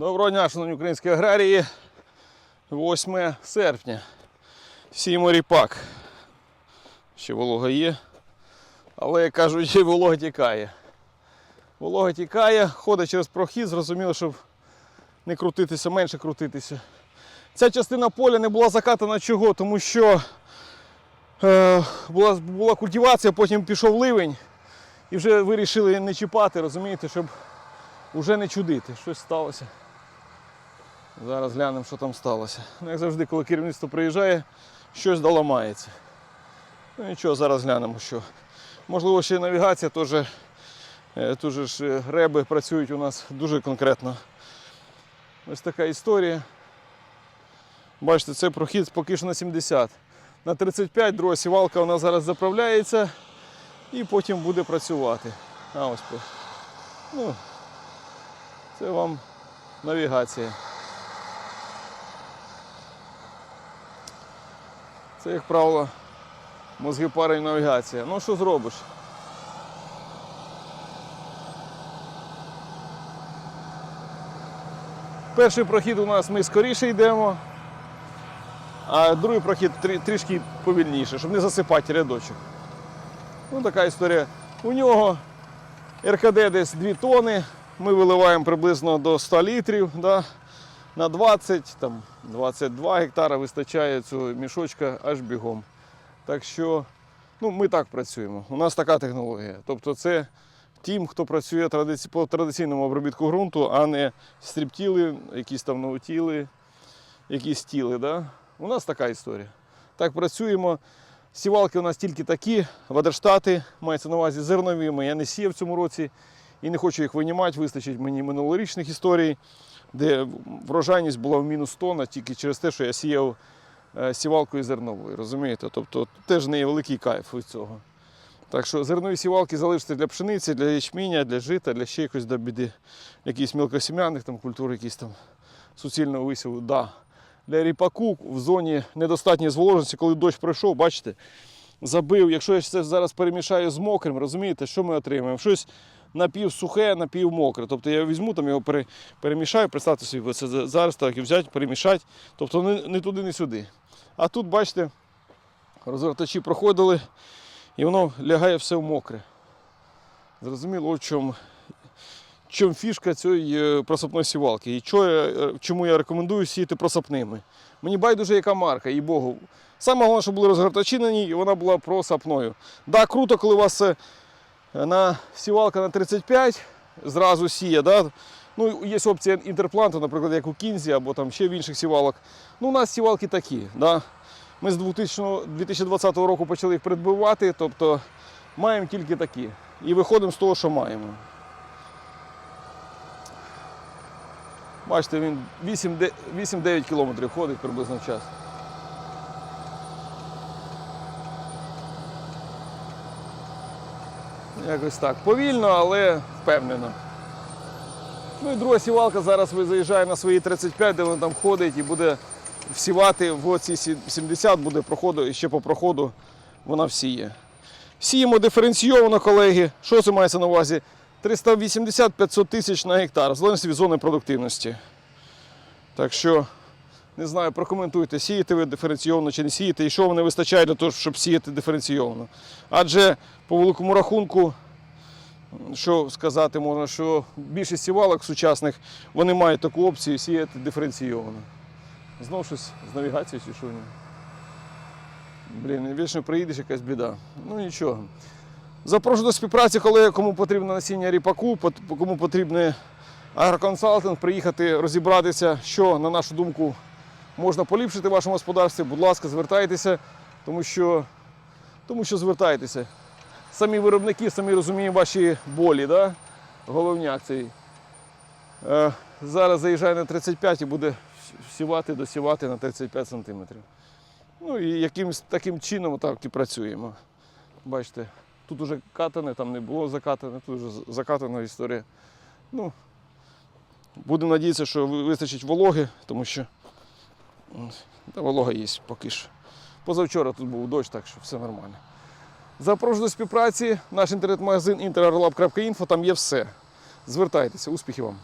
Доброго дня, шановні українські аграрії. 8 серпня. Сіємо ріпак. Ще волога є. Але, як кажуть, волога тікає. Волога тікає, ходить через прохід, зрозуміло, щоб не крутитися, менше крутитися. Ця частина поля не була закатана чого, тому що е, була, була культивація, потім пішов ливень і вже вирішили не чіпати, розумієте, щоб вже не чудити. Щось сталося. Зараз глянемо, що там сталося. Ну, як завжди, коли керівництво приїжджає, щось доламається. Ну нічого, зараз глянемо, що. Можливо, ще й навігація теж. е, ж е, реби працюють у нас дуже конкретно. Ось така історія. Бачите, це прохід поки що на 70. На 35 друга сівалка нас зараз заправляється і потім буде працювати. А ось. Ну, це вам навігація. Це, як правило, мозги пари і навігація. Ну що зробиш? Перший прохід у нас ми скоріше йдемо, а другий прохід трішки повільніше, щоб не засипати рядочок. Ну, така історія. У нього РКД десь 2 тони. Ми виливаємо приблизно до 100 літрів. Да? На 20, там 22 гектара вистачає цього мішочка аж бігом. Так що ну, ми так працюємо. У нас така технологія. Тобто це тим, хто працює по традиційному обробітку ґрунту, а не стріптіли, якісь там наутіли, якісь тіли. Да? У нас така історія. Так працюємо. Сівалки у нас тільки такі, Вадерштати, мається на увазі зерновими. Я не сіяв в цьому році і не хочу їх винімати, вистачить мені минулорічних історій, де врожайність була в мінус тонна тільки через те, що я сіяв е, сівалкою зерновою. Розумієте? Тобто теж не є великий кайф від цього. Так що зернові сівалки залиште для пшениці, для ячміння, для жита, для ще якось до біди, якісь мілкосім'яних там культур, якісь там суцільного висіву. Да. Для ріпаку в зоні недостатньої зволоженості, коли дощ пройшов, бачите, забив. Якщо я це зараз перемішаю з мокрим, розумієте, що ми отримаємо? Щось напівсухе, напівмокре. Тобто я візьму там його перемішаю, представте собі, це зараз так і взяти, перемішати. Тобто не, не туди, не сюди. А тут, бачите, розвертачі проходили, і воно лягає все в мокре. Зрозуміло, в чому, чому фішка цієї е, просапної сівалки. І е, чому я рекомендую сіяти просапними. Мені байдуже, яка марка, їй Богу. Саме головне, щоб були розгортачі на ній, і вона була просапною. Да, круто, коли у вас е, на сівалка на 35 зразу сіє. Да? Ну, є опція інтерпланту, наприклад, як у Кінзі або там ще в інших сівалок. Ну, у нас сівалки такі. Да? Ми з 2000, 2020 року почали їх придбувати, тобто маємо тільки такі. І виходимо з того, що маємо. Бачите, він 8 8-9 кілометрів ходить приблизно в час. Якось так. Повільно, але впевнено. Ну і друга сівалка зараз заїжджає на свої 35, де вона там ходить і буде всівати в оці 70, буде проходу, і ще по проходу вона всіє. Сіємо диференційовано, колеги. Що це мається на увазі? 380-500 тисяч на гектар, в залежності від зони продуктивності. Так що, не знаю, прокоментуйте, сієте ви диференційовано чи не сієте, і що вам не вистачає для того, щоб сіяти диференційовано. Адже по великому рахунку, що сказати можна, що більшість сівалок сучасних вони мають таку опцію сіяти диференційовано. Знову щось з навігацією чи що ні. Блін, вічно приїдеш якась біда. Ну нічого. Запрошую до співпраці, колеги, кому потрібно насіння ріпаку, кому потрібний агроконсалтинг, приїхати розібратися, що, на нашу думку, можна поліпшити в вашому господарстві. Будь ласка, звертайтеся, тому що, тому що звертайтеся. Самі виробники, самі розуміємо ваші болі, да? головняк цей. Е, зараз заїжджає на 35 і буде сівати, досівати на 35 сантиметрів. Ну і якимось таким чином так і працюємо. Бачите, тут уже катане, там не було закатане, тут вже закатана історія. Ну, будемо надіятися, що вистачить вологи, тому що та волога є поки що. Позавчора тут був дощ, так що все нормально. Запрошую до співпраці. Наш інтернет-магазин interarlab.info, там є все. Звертайтеся, успіхів вам!